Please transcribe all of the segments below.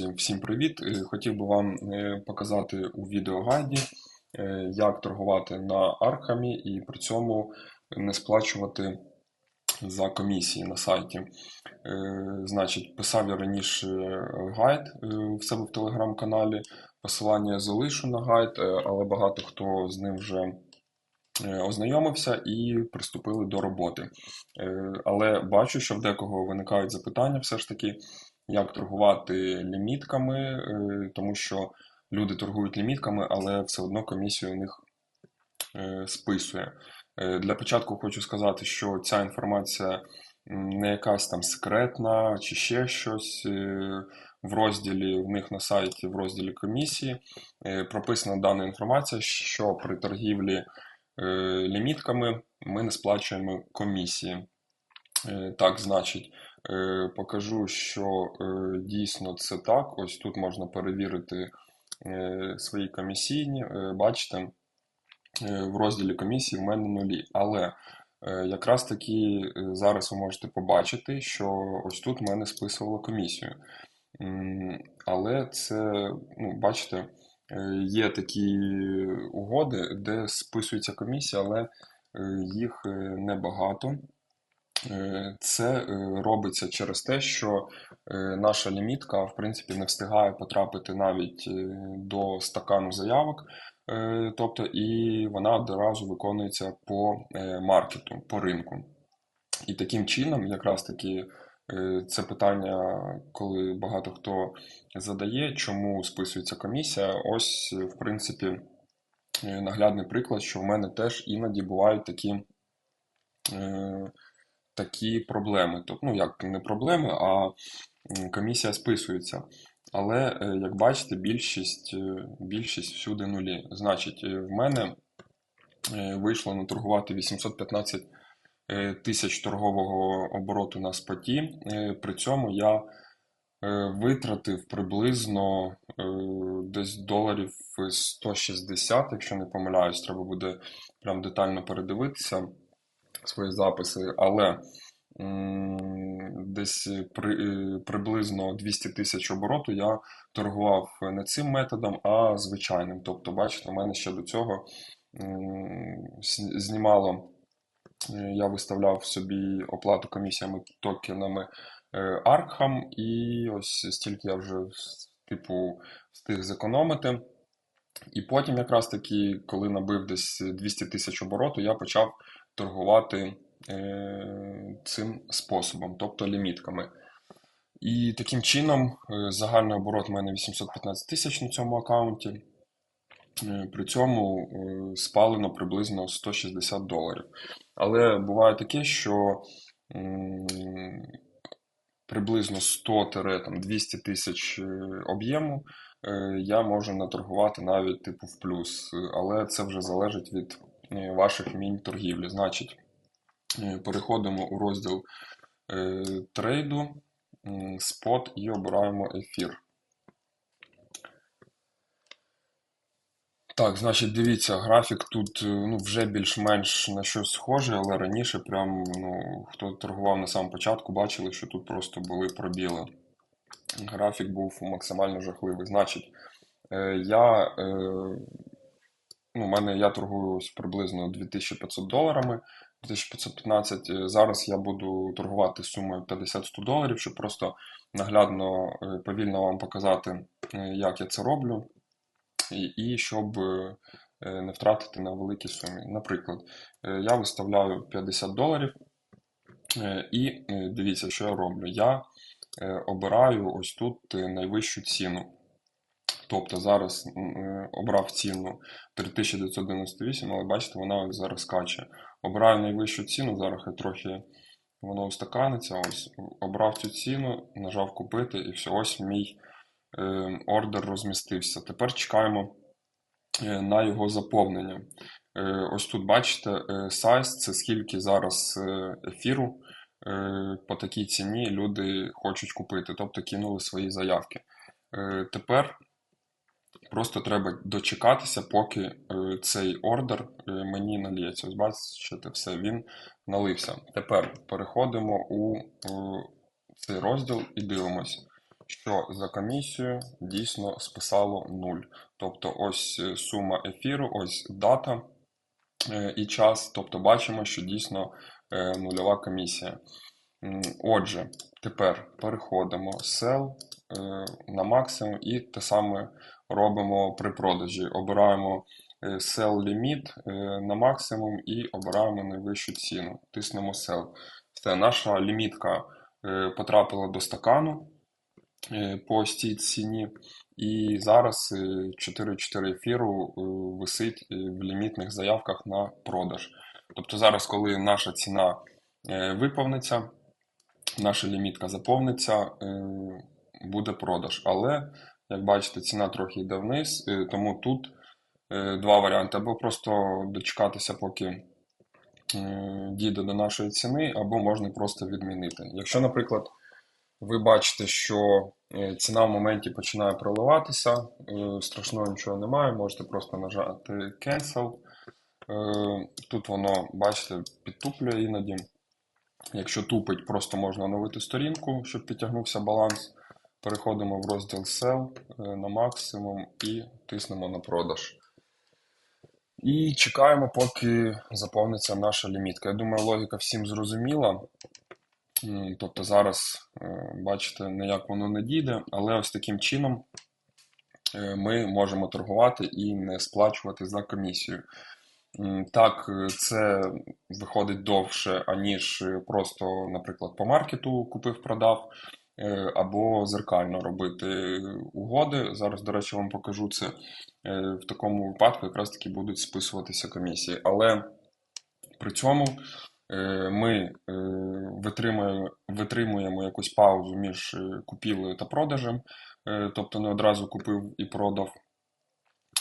Друзі, всім привіт! Е, Хотів би вам е, показати у відеогайді, е, як торгувати на Архамі і при цьому не сплачувати за комісії на сайті. Значить, писав я раніше гайд в себе в телеграм-каналі. Посилання залишу на гайд, але багато хто з ним вже ознайомився і приступили до роботи. Але бачу, що в декого виникають запитання все ж таки як торгувати лімітками, е, тому що люди торгують лімітками, але все одно комісію у них е, списує. Е, Для початку хочу сказати, що ця інформація не якась там секретна чи ще щось. В розділі в них на сайті, в розділі комісії прописана дана інформація, що при торгівлі лімітками ми не сплачуємо комісії. Так, значить, покажу, що е, дійсно це так. Ось тут можна перевірити е, свої комісійні. Е, Бачите, е, в розділі комісії в мене нулі. Але е, якраз таки е, зараз ви можете побачити, що ось тут в мене списувало комісію. Але це, ну, бачите, е, є такі угоди, де списується комісія, але е, їх е, небагато. Е, Це е, робиться через те, що е, наша лімітка, в принципі, не встигає потрапити навіть до стакану заявок, тобто і вона одразу виконується по маркету, по ринку. І таким чином, якраз таки, це питання, коли багато хто задає, чому списується комісія. Ось, в принципі, наглядний приклад, що в мене теж іноді бувають такі. Такі проблеми. Тобто, ну, як не проблеми, а комісія списується. Але, е, як бачите, більшість, е, більшість всюди нулі. Значить, е, в мене вийшло наторгувати 815 е, тисяч торгового обороту на споті. При цьому я витратив приблизно десь доларів 160, якщо не помиляюсь, треба буде прям детально передивитися свої записи, але десь при, е, приблизно 200 тисяч обороту я торгував не цим методом, а звичайним. Тобто, бачите, у мене ще до цього знімало, е, я виставляв собі оплату комісіями токенами е, Arkham, і ось стільки я вже типу встиг зекономити. І потім, якраз таки, коли набив десь 200 тисяч обороту, я почав торгувати е, цим способом, тобто лімітками. І таким чином е, загальний оборот у мене 815 тисяч на цьому аккаунті. Е, При цьому спалено приблизно 160 доларів. Але буває таке, що приблизно 100-200 тисяч об'єму я можу наторгувати навіть типу в плюс, але це вже залежить від ваших вмінь торгівлі. Значить, е, переходимо у розділ е, трейду, спот і обираємо ефір. Так, значить, дивіться, графік тут е, ну, вже більш-менш на щось схоже, але раніше, прям, ну, хто торгував на самому початку, бачили, що тут просто були пробіли. Графік був максимально жахливий. Значить, е, я, е, ну, у мене я торгую ось приблизно 2500 доларами, 2515. Е, Зараз я буду торгувати сумою 50-100 доларів, щоб просто наглядно, е, повільно вам показати, е, як я це роблю і, і щоб не втратити на великій сумі. Наприклад, я виставляю 50 доларів, і дивіться, що я роблю. Я обираю ось тут найвищу ціну. Тобто зараз е, обрав ціну 3998, але бачите, вона зараз скаче. Обираю найвищу ціну, зараз я трохи воно устаканиться. Ось обрав цю ціну, нажав купити, і все, ось мій е, ордер розмістився. Тепер чекаємо е, на його заповнення. Ось тут бачите, size – це скільки зараз ефіру по такій ціні люди хочуть купити, тобто кинули свої заявки. Тепер просто треба дочекатися, поки е, цей ордер е, мені наліється. Ось бачите, все, він налився. Тепер переходимо у е, цей розділ і дивимось, що за комісію дійсно списало 0. Тобто ось сума ефіру, ось дата і час. Тобто бачимо, що дійсно нульова комісія. Отже, тепер переходимо е, на максимум і те саме робимо при продажі. Обираємо е, sell limit е, на максимум і обираємо найвищу ціну. Тиснемо sell. Все, наша лімітка е, потрапила до стакану по цій ціні. І зараз е, 4.4 ефіру висить в лімітних заявках на продаж. Тобто зараз, коли наша ціна виповниться, наша лімітка заповниться, буде продаж. Але, як бачите, ціна трохи йде вниз, е, тому тут е, два варіанти. Або просто дочекатися, поки е, дійде до нашої ціни, або можна просто відмінити. Якщо, наприклад, ви бачите, що ціна в моменті починає проливатися, страшного нічого немає, можете просто нажати Cancel. Тут воно, бачите, підтуплює іноді. Якщо тупить, просто можна оновити сторінку, щоб підтягнувся баланс. Переходимо в розділ Sell е, на максимум і тиснемо на продаж. І чекаємо, поки заповниться наша лімітка. Я думаю, логіка всім зрозуміла. Тобто зараз, е, бачите, ніяк воно не дійде, але ось таким чином е, ми можемо торгувати і не сплачувати за комісію. Так, це виходить довше, аніж просто, наприклад, по маркету купив-продав, або зеркально робити угоди. Зараз, до речі, вам покажу це. Е, В такому випадку якраз таки будуть списуватися комісії. Але при цьому е, ми е, витримуємо, витримуємо якусь паузу між е, купівлею та продажем, е, тобто не одразу купив і продав.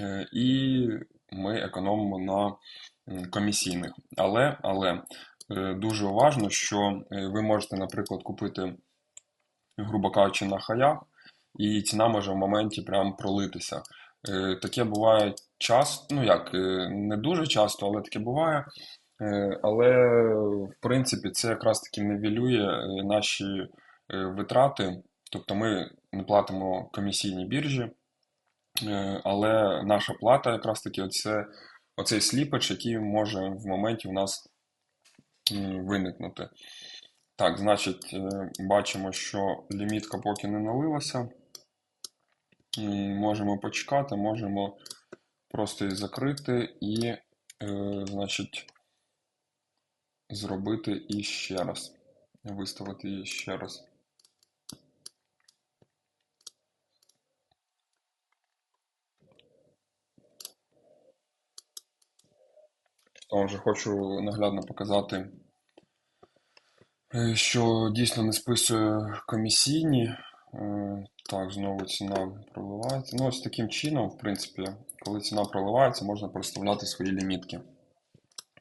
Е, І ми економимо на комісійних. Але, але е, дуже уважно, що е, ви можете, наприклад, купити, грубо кажучи, на хаях, і ціна може в моменті прям пролитися. Е, Таке буває часто, ну як, е, не дуже часто, але таке буває. Е, Але, в принципі, це якраз таки нивелює е, наші витрати. Тобто ми не платимо комісійні біржі, але наша плата якраз таки оце, оцей сліпач, який може в моменті в нас виникнути. Так, значить, е, бачимо, що лімітка поки не налилася. Можемо почекати, можемо просто її закрити і, е, значить, зробити і ще раз. Виставити її ще раз. Отже, хочу наглядно показати, що дійсно не списує комісійні. Е, Так, знову ціна проливається. Ну, ось таким чином, в принципі, коли ціна проливається, можна проставляти свої лімітки,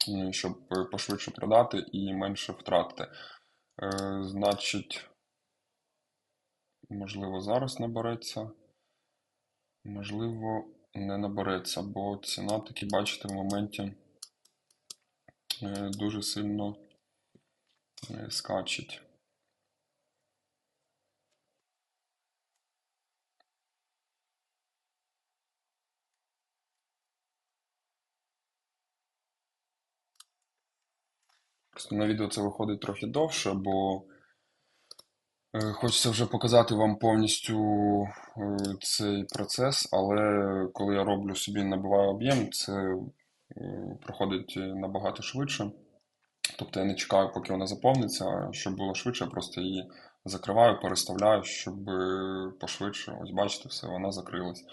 е, щоб е, пошвидше продати і менше втратити. Е, Значить, можливо, зараз набереться, можливо, не набереться, бо ціна таки, бачите, в моменті е, дуже сильно е, скачить. Просто на відео це виходить трохи довше, бо е, хочеться вже показати вам повністю е, цей процес, але коли я роблю собі, набиваю об'єм, це проходить набагато швидше. Тобто я не чекаю, поки вона заповниться, щоб було швидше, я просто її закриваю, переставляю, щоб е, пошвидше. Ось бачите, все, вона закрилась.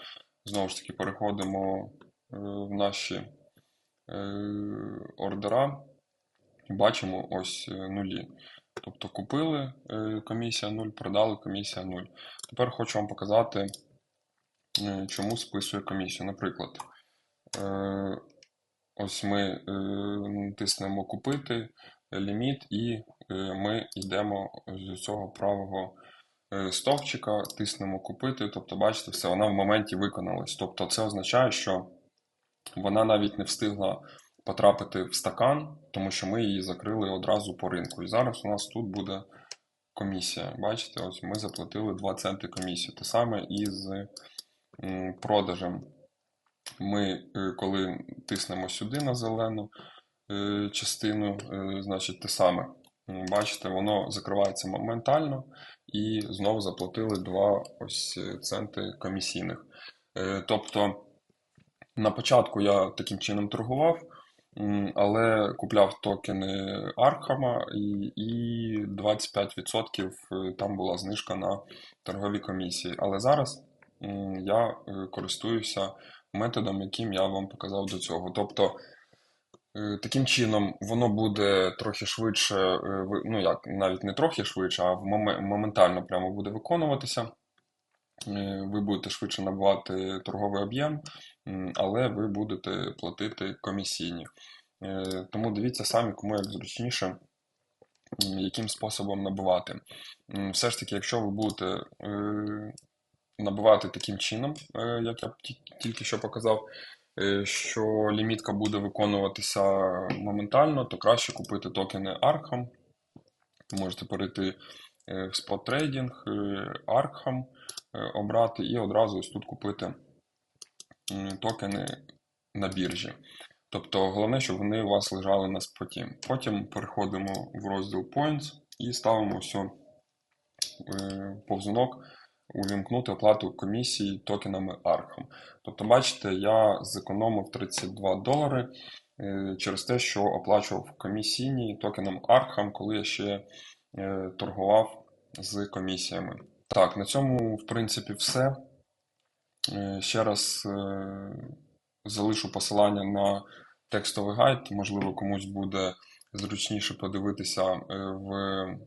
Знову ж таки, переходимо е, в наші е, ордера. Бачимо ось нулі. Тобто купили комісія 0, продали комісія 0. Тепер хочу вам показати, чому списує комісію. Наприклад, ось ми е, тиснемо купити ліміт, і е, ми йдемо з цього правого е, стовпчика, тиснемо купити. Тобто, бачите, все, вона в моменті виконалась. Тобто, це означає, що вона навіть не встигла потрапити в стакан, тому що ми її закрили одразу по ринку. І зараз у нас тут буде комісія. Бачите, ось ми заплатили 2 центи комісію. Те саме і з продажем. Ми, е, коли тиснемо сюди на зелену е, частину, е, значить те саме. Бачите, воно закривається моментально і знову заплатили 2 ось центи комісійних. Тобто на початку я таким чином торгував, але купляв токени Архама і, і 25% е, там була знижка на торгові комісії. Але зараз я користуюся методом, яким я вам показав до цього. Тобто Е, Таким чином, воно буде трохи швидше, е, ну як, навіть не трохи швидше, а моментально прямо буде виконуватися. Е, Ви будете швидше набувати торговий об'єм, але ви будете платити комісійні. Тому дивіться самі, кому як зручніше, яким способом набувати. Все ж таки, якщо ви будете набивати таким чином, е, як я ті- тільки що показав, е, що лімітка буде виконуватися моментально, то краще купити токени Arkham. Можете перейти е, в спот трейдинг, е, Arkham обрати і одразу ось тут купити токени на біржі. Тобто головне, щоб вони у вас лежали на споті. Потім переходимо в розділ Points і ставимо все повзунок увімкнути оплату комісії токенами Arkham. Тобто, бачите, я зекономив 32 долари е, через те, що оплачував комісійні токеном Arkham, коли я ще е, торгував з комісіями. Так, на цьому, в принципі, все. Е, Ще раз залишу посилання на текстовий гайд. Можливо, комусь буде зручніше подивитися в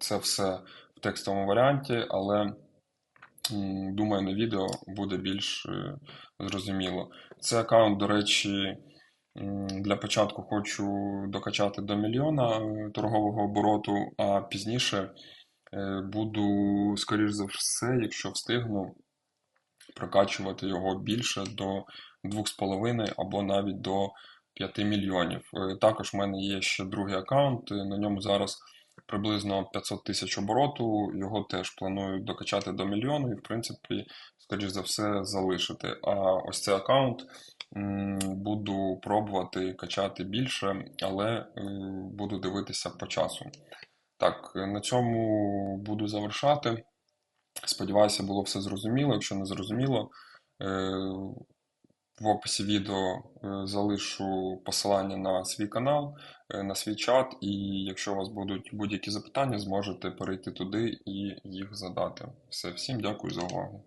це все текстовому варіанті, але думаю, на відео буде більш е, зрозуміло. Цей аккаунт, до речі, для початку хочу докачати до мільйона е, торгового обороту, а пізніше е, буду, скоріш за все, якщо встигну, прокачувати його більше до 2,5 або навіть до 5 мільйонів. Також в мене є ще другий аккаунт, на ньому зараз приблизно 500 тисяч обороту. Його теж планую докачати до мільйону і, в принципі, скоріш за все, залишити. А ось цей аккаунт буду пробувати качати більше, але е, буду дивитися по часу. Так, на цьому буду завершати. Сподіваюся, було все зрозуміло. Якщо не зрозуміло, е, в описі відео е, залишу посилання на свій канал, е, на свій чат, і якщо у вас будуть будь-які запитання, зможете перейти туди і їх задати. Все, всім дякую за увагу.